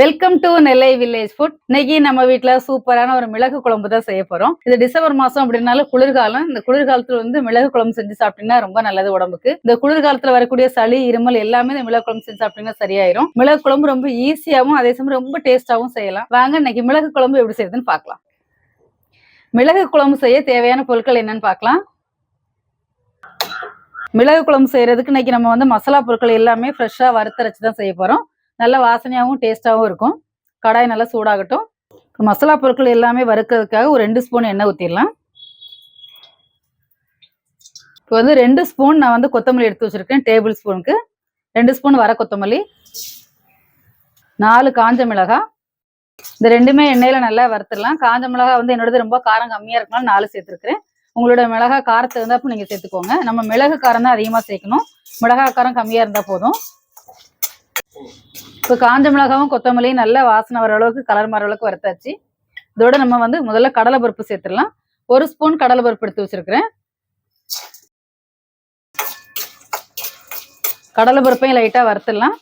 Welcome to Nellai village food இன்னைக்கு நம்ம வீட்டில் சூப்பரான ஒரு மிளகு குழம்பு தான் செய்ய போறோம். இது டிசம்பர் மாசம் அப்படின்னாலும் குளிர்காலம். இந்த குளிர்காலத்துல வந்து மிளகு குழம்பு செஞ்சு சாப்பிட்டீங்கன்னா ரொம்ப நல்லது உடம்புக்கு. இந்த குளிர்காலத்துல வரக்கூடிய சளி இருமல் எல்லாமே இந்த மிளகு குழம்பு செஞ்சு சாப்பிட்டீங்கன்னா சரியாயிரும். மிளகு குழம்பு ரொம்ப ஈஸியாவும் அதே சமயம் ரொம்ப டேஸ்டாவும் செய்யலாம். வாங்க இன்னைக்கு மிளகு குழம்பு எப்படி செய்யுதுன்னு பார்க்கலாம். மிளகு குழம்பு செய்ய தேவையான பொருட்கள் என்னன்னு பார்க்கலாம். மிளகு குழம்பு செய்யறதுக்கு இன்னைக்கு நம்ம வந்து மசாலா பொருட்கள் எல்லாமே ஃப்ரெஷ்ஷா வறுத்தரைச்சு தான் செய்ய போறோம். நல்ல வாசனையாகவும் டேஸ்ட்டாகவும் இருக்கும். கடாய் நல்லா சூடாகட்டும். மசாலா பொருட்கள் எல்லாமே வறுக்கிறதுக்காக ஒரு ரெண்டு ஸ்பூன் எண்ணெய் ஊற்றிடலாம் இப்போ வந்து ரெண்டு ஸ்பூன் நான் வந்து கொத்தமல்லி எடுத்து வச்சிருக்கேன் டேபிள் ஸ்பூனுக்கு. ரெண்டு ஸ்பூன் வர கொத்தமல்லி. நாலு காஞ்ச மிளகாய். இந்த ரெண்டுமே எண்ணெயில் நல்லா வறுத்துடலாம். காஞ்ச மிளகாய் வந்து என்னோடது ரொம்ப காரம் கம்மியா இருக்கனால நாலு சேர்த்துருக்குறேன். உங்களோட மிளகாய் காரத்தை இருந்தால் நீங்க சேர்த்துக்கோங்க. நம்ம மிளகு காரம் தான் அதிகமாக சேர்க்கணும். மிளகாய் காரம் கம்மியா இருந்தா போதும். இப்போ காஞ்ச மிளகாவும் கொத்தமல்லியும் நல்ல வாசனை வர அளவுக்கு கலர் மாற அளவுக்கு வறுத்தாச்சு. இதோட நம்ம வந்து முதல்ல கடலை பருப்பு சேர்த்துடலாம். ஒரு ஸ்பூன் கடலை பருப்பு எடுத்து வச்சிருக்கிறேன். கடலை பருப்பையும் லைட்டாக வறுத்துடலாம்.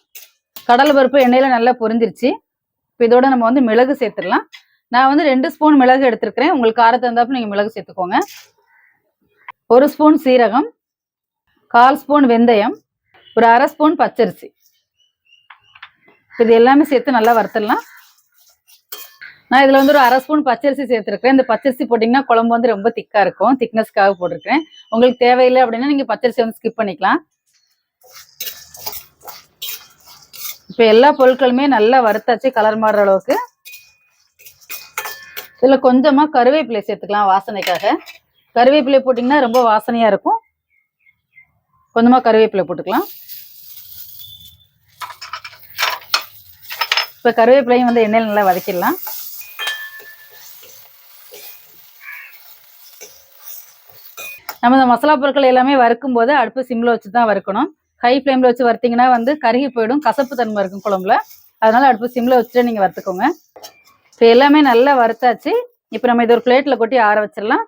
கடலை பருப்பு எண்ணெயில நல்லா பொரிஞ்சிருச்சு. இப்போ இதோட நம்ம வந்து மிளகு சேர்த்துடலாம். நான் வந்து ரெண்டு ஸ்பூன் மிளகு எடுத்திருக்கிறேன். உங்களுக்கு காரத்தை இருந்தாப்போ நீங்கள் மிளகு சேர்த்துக்கோங்க. ஒரு ஸ்பூன் சீரகம் கால் ஸ்பூன் வெந்தயம் ஒரு அரை ஸ்பூன் பச்சரிசி. இப்போ இது எல்லாமே சேர்த்து நல்லா வறுத்துடலாம். நான் இதில் வந்து ஒரு அரை ஸ்பூன் பச்சரிசி சேர்த்துருக்கேன் இந்த பச்சரிசி போட்டிங்கன்னா குழம்பு வந்து ரொம்ப திக்காக இருக்கும். திக்னஸ்க்காக போட்டிருக்கேன் உங்களுக்கு தேவையில்லை அப்படின்னா நீங்கள் பச்சரிசி வந்து ஸ்கிப் பண்ணிக்கலாம். இப்போ எல்லா பொருட்களுமே நல்லா வறுத்தாச்சு கலர் மாறுற அளவுக்கு. இதில் கொஞ்சமாக கருவேப்பிலை சேர்த்துக்கலாம் வாசனைக்காக. கருவேப்பிலை போட்டிங்கன்னா ரொம்ப வாசனையாக இருக்கும். கொஞ்சமாக கருவேப்பிலை போட்டுக்கலாம். இப்போ கருவேப்பிலையும் வந்து எண்ணெயில் நல்லா வதக்கிடலாம். நம்ம இந்த மசாலா பொருட்கள் எல்லாமே வறுக்கும் போது அடுப்பு சிம்ல வச்சு தான் வறுக்கணும். ஹை ஃப்ளேமில் வச்சு வறுத்தீங்கன்னா வந்து கருகி போயிடும் கசப்பு தன்மை இருக்கும் குழம்புல. அதனால அடுப்பு சிம்ல வச்சுட்டு நீங்கள் வறுத்துக்கோங்க. இப்போ எல்லாமே நல்லா வறுத்தாச்சு. இப்போ நம்ம இது ஒரு பிளேட்டில் கொட்டி ஆற வச்சிடலாம்.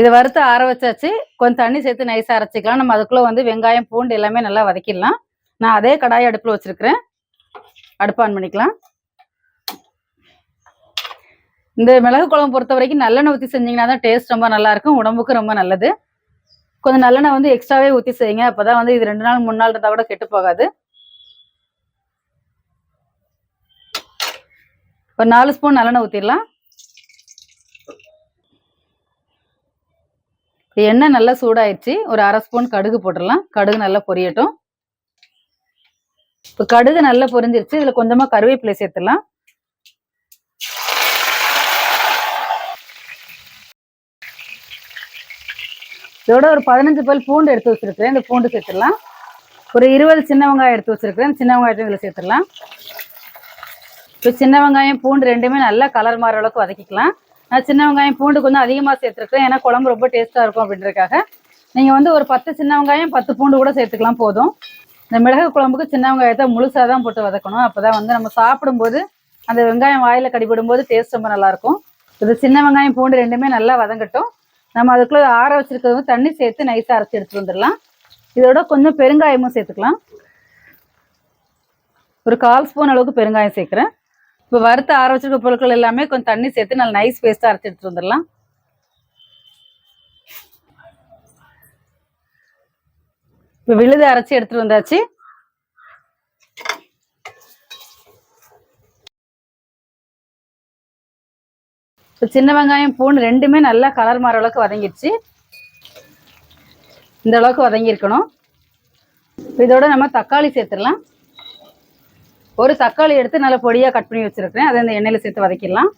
இதை வறுத்து ஆற வச்சாச்சு. கொஞ்சம் தண்ணி சேர்த்து நைஸாக அரைச்சிக்கலாம். நம்ம அதுக்குள்ளே வந்து வெங்காயம் பூண்டு எல்லாமே நல்லா வதக்கிடலாம். நான் அதே கடாயை அடுப்பில் வச்சுருக்கிறேன். அடுப்பு ஆன் பண்ணிக்கலாம். இந்த மிளகு குழம்பு பொறுத்த வரைக்கும் நல்லெண்ணெய் ஊற்றி செஞ்சீங்கன்னா தான் டேஸ்ட் ரொம்ப நல்லாயிருக்கும் உடம்புக்கு ரொம்ப நல்லது. கொஞ்சம் நல்லெண்ணெய் வந்து எக்ஸ்ட்ராவே ஊற்றி செய்யுங்க. அப்பதான் வந்து இது ரெண்டு நாள் மூணு நாள் இருந்தால் கூட கெட்டு போகாது. ஒரு நாலு ஸ்பூன் நல்லெண்ணெய் ஊற்றிடலாம் எண்ணெய் நல்லா சூடாயிடுச்சு. ஒரு அரை ஸ்பூன் கடுகு போட்டுடலாம். கடுகு நல்லா பொரியட்டும். இப்போ கடுகு நல்லா பொரிஞ்சிருச்சு. இதில் கொஞ்சமாக கருவேப்பிலை சேர்த்துடலாம். இதோட ஒரு பதினஞ்சு பல் பூண்டு எடுத்து வச்சிருக்கிறேன். இந்த பூண்டு சேர்த்துடலாம். ஒரு இருபது சின்ன வெங்காயம் எடுத்து வச்சிருக்கிறேன். சின்ன வெங்காயத்தை இதில் சேர்த்துடலாம். இப்போ சின்ன வெங்காயம் பூண்டு ரெண்டுமே நல்லா கலர் மாற அளவுக்கு வதக்கிக்கலாம். நான் சின்ன வெங்காயம் பூண்டு கொஞ்சம் அதிகமாக சேர்த்துருக்கேன் ஏன்னா குழம்பு ரொம்ப டேஸ்ட்டாக இருக்கும் அப்படின்றதுக்காக. நீங்கள் வந்து ஒரு பத்து சின்ன வெங்காயம் பத்து பூண்டு கூட சேர்த்துக்கலாம் போதும். இந்த மிளகு குழம்புக்கு சின்ன வெங்காயத்தை முழுசாக தான் போட்டு வதக்கணும். அப்போ தான் வந்து நம்ம சாப்பிடும்போது அந்த வெங்காயம் வாயில் கடிபடும் போது டேஸ்ட் ரொம்ப நல்லாயிருக்கும். இது சின்ன வெங்காயம் பூண்டு ரெண்டுமே நல்லா வதங்கட்டும். நம்ம அதுக்குள்ளே ஆற வச்சுருக்கிறது தண்ணி சேர்த்து நைஸாக அரைச்சி எடுத்துகிட்டு வந்துடலாம். இதோட கொஞ்சம் பெருங்காயமும் சேர்த்துக்கலாம். ஒரு கால் ஸ்பூன் அளவுக்கு பெருங்காயம் சேர்க்குறேன். இப்போ வறுத்து ஆற வச்சிருக்க பொருட்கள் எல்லாமே கொஞ்சம் தண்ணி சேர்த்து நல்லா நைஸ் பேஸ்ட்டாக அரைச்சி எடுத்துட்டு வந்துடலாம். இப்போ விழுது அரைச்சி எடுத்துட்டு வந்தாச்சு. இப்போ சின்ன வெங்காயம் பூண்டு ரெண்டுமே நல்லா கலர் மாற அளவுக்கு வதங்கிடுச்சு. இந்த அளவுக்கு வதங்கி இருக்கணும் இதோட நம்ம தக்காளி சேர்த்துடலாம். ஒரு தக்காளி எடுத்து நல்லா பொடியாக கட் பண்ணி வச்சுருக்கேன் அதை இந்த எண்ணெயில் சேர்த்து வதக்கிடலாம்.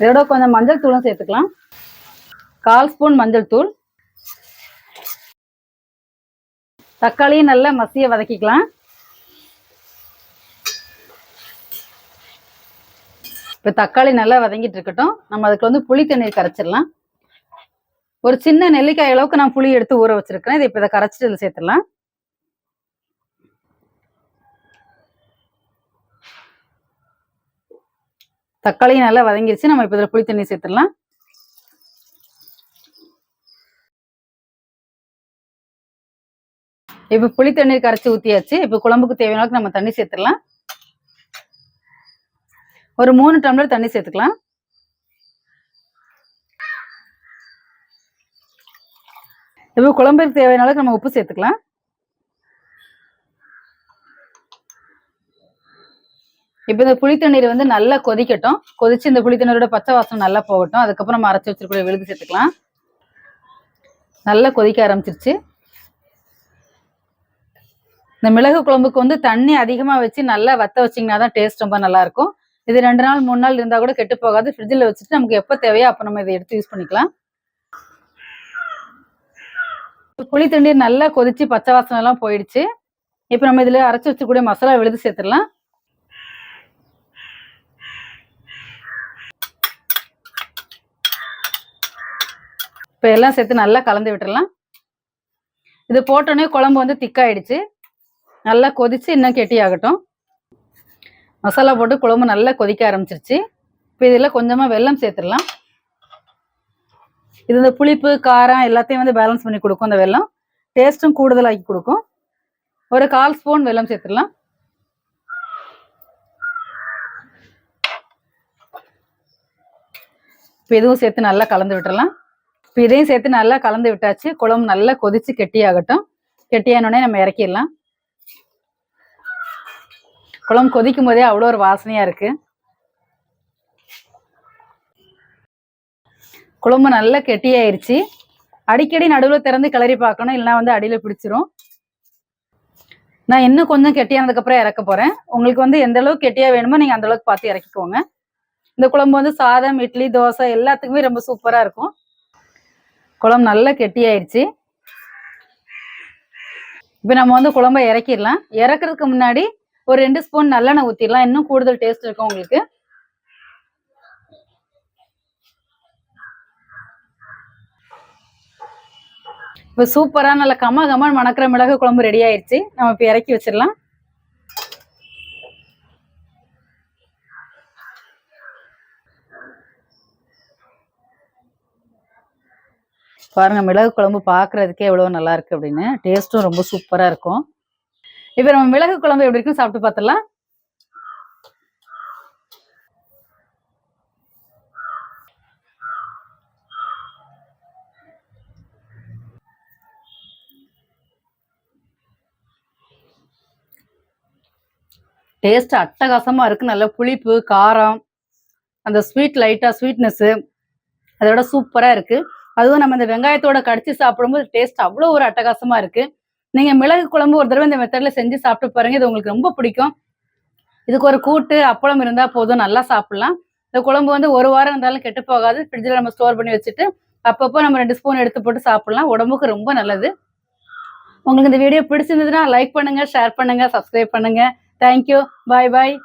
இதோட கொஞ்சம் மஞ்சள் தூளும் சேர்த்துக்கலாம். கால் ஸ்பூன் மஞ்சள் தூள். தக்காளியும் நல்லா மசிய வதக்கிக்கலாம். இப்போ தக்காளி நல்லா வதங்கிட்டு இருக்கட்டும். நம்ம அதுக்கு வந்து புளி தண்ணீர் கரைச்சிடலாம். ஒரு சின்ன நெல்லிக்காய் அளவுக்கு நான் புளி எடுத்து ஊற வச்சிருக்கிறேன். இதை இப்போ இதை கரைச்சிட்டு இதில் சேர்த்துடலாம். தக்காளியும் நல்லா வதங்கிருச்சு. நம்ம இப்போ இதில் புளி தண்ணி சேர்த்துடலாம். இப்போ புளி தண்ணீர் கரைச்சி ஊற்றியாச்சு இப்போ குழம்புக்கு தேவையான அளவுக்கு நம்ம தண்ணி சேர்த்துடலாம். ஒரு மூணு டம்ளர் தண்ணி சேர்த்துக்கலாம். இப்போ குழம்புக்கு தேவையான அளவுக்கு நம்ம உப்பு சேர்த்துக்கலாம். இப்போ இந்த புளி தண்ணீர் வந்து நல்லா கொதிக்கட்டும். கொதிச்சு இந்த புளி தண்ணீரோட பச்சை வாசனை நல்லா போகட்டும். அதுக்கப்புறம் நம்ம அரைச்சி வச்சிருக்கிற விழுது சேர்த்துக்கலாம். நல்லா கொதிக்க ஆரம்பிச்சிருச்சு. இந்த மிளகு குழம்புக்கு வந்து தண்ணி அதிகமாக வச்சு நல்லா வத்த வச்சிங்கன்னா தான் டேஸ்ட் ரொம்ப நல்லா இருக்கும் இது ரெண்டு நாள் மூணு நாள் இருந்தால் கூட கெட்டு போகாது. ஃப்ரிட்ஜில் வச்சுட்டு நமக்கு எப்போ தேவையோ அப்போ நம்ம இதை எடுத்து யூஸ் பண்ணிக்கலாம். புளி தண்ணீர் நல்லா கொதிச்சு பச்சை வாசனை எல்லாம் போயிடுச்சு. இப்போ நம்ம இதில் அரைச்சி வச்சுக்கூடிய மசாலா விழுது சேர்த்துடலாம். இப்போ எல்லாம் சேர்த்து நல்லா கலந்து விட்டுடலாம். இது போட்டோன்னே குழம்பு வந்து திக்காயிடுச்சு நல்லா கொதிச்சு இன்னும் கெட்டியாகட்டும். மசாலா போட்டு குழம்பு நல்லா கொதிக்க ஆரம்பிச்சிருச்சு. இப்போ இதில் கொஞ்சமாக வெல்லம் சேர்த்துடலாம். இது இந்த புளிப்பு காரம் எல்லாத்தையும் வந்து பேலன்ஸ் பண்ணி கொடுக்கும் அந்த வெல்லம். டேஸ்ட்டும் கூடுதலாக்கி கொடுக்கும். ஒரு கால் ஸ்பூன் வெல்லம் சேர்த்துடலாம். இப்போ இதுவும் சேர்த்து நல்லா கலந்து விட்டுறலாம். இப்போ இதையும் சேர்த்து நல்லா கலந்து விட்டாச்சு. குழம்பு நல்லா கொதிச்சு கெட்டியாகட்டும். கெட்டியானோடனே நம்ம இறக்கிடலாம். குழம்பு கொதிக்கும் போதே அவ்வளோ ஒரு வாசனையாக இருக்குது குழம்பு நல்லா கெட்டியாயிருச்சு. அடிக்கடி நடுவில் திறந்து கிளறி பார்க்கணும் இல்லைன்னா வந்து அடியில் பிடிச்சிரும். நான் இன்னும் கொஞ்சம் கெட்டியானதுக்கப்புறம் இறக்க போகிறேன் உங்களுக்கு வந்து எந்த அளவுக்கு கெட்டியாக வேணுமோ நீங்கள் அந்தளவுக்கு பார்த்து இறக்கிக்கோங்க. இந்த குழம்பு வந்து சாதம் இட்லி தோசை எல்லாத்துக்குமே ரொம்ப சூப்பராக இருக்கும். குழம்பு நல்லா கெட்டியாயிருச்சு. இப்போ நம்ம வந்து குழம்ப இறக்கிடலாம். இறக்குறதுக்கு முன்னாடி ஒரு ரெண்டு ஸ்பூன் நல்லெண்ணெய் ஊற்றிடலாம் இன்னும் கூடுதல் டேஸ்ட் இருக்கும் உங்களுக்கு. இப்போ சூப்பராக நல்ல கம கமன் மணக்கிற மிளகு குழம்பு ரெடி ஆயிடுச்சு நம்ம இப்போ இறக்கி வச்சிடலாம். பாருங்க மிளகு குழம்பு பார்க்கறதுக்கே எவ்வளோ நல்லா இருக்கு அப்படின்னு. டேஸ்ட்டும் ரொம்ப சூப்பராக இருக்கும். இப்போ நம்ம மிளகு குழம்பு எப்படி இருக்கும் சாப்பிட்டு பார்த்துடலாம். டேஸ்ட் அட்டகாசமாக இருக்குது நல்ல புளிப்பு காரம் அந்த ஸ்வீட் லைட்டாக ஸ்வீட்னஸ்ஸு அதோட சூப்பராக இருக்குது அதுவும் நம்ம இந்த வெங்காயத்தோட கடிச்சு சாப்பிடும்போது டேஸ்ட் அவ்வளோ ஒரு அட்டகாசமாக இருக்குது நீங்கள் மிளகு குழம்பு ஒரு தடவை இந்த மெத்தடில் செஞ்சு சாப்பிட்டு பாருங்க. இது உங்களுக்கு ரொம்ப பிடிக்கும். இதுக்கு ஒரு கூட்டு அப்பளம் இருந்தால் போதும். நல்லா சாப்பிட்லாம். இந்த குழம்பு வந்து ஒரு வாரம் இருந்தாலும் கெட்டு போகாது. ஃப்ரிட்ஜில் நம்ம ஸ்டோர் பண்ணி வச்சுட்டு அப்பப்போ நம்ம ரெண்டு ஸ்பூன் எடுத்து போட்டு சாப்பிட்லாம். உடம்புக்கு ரொம்ப நல்லது. உங்களுக்கு இந்த வீடியோ பிடிச்சிருந்ததுன்னா லைக் பண்ணுங்கள் ஷேர் பண்ணுங்கள் subscribe Thank you. Bye bye.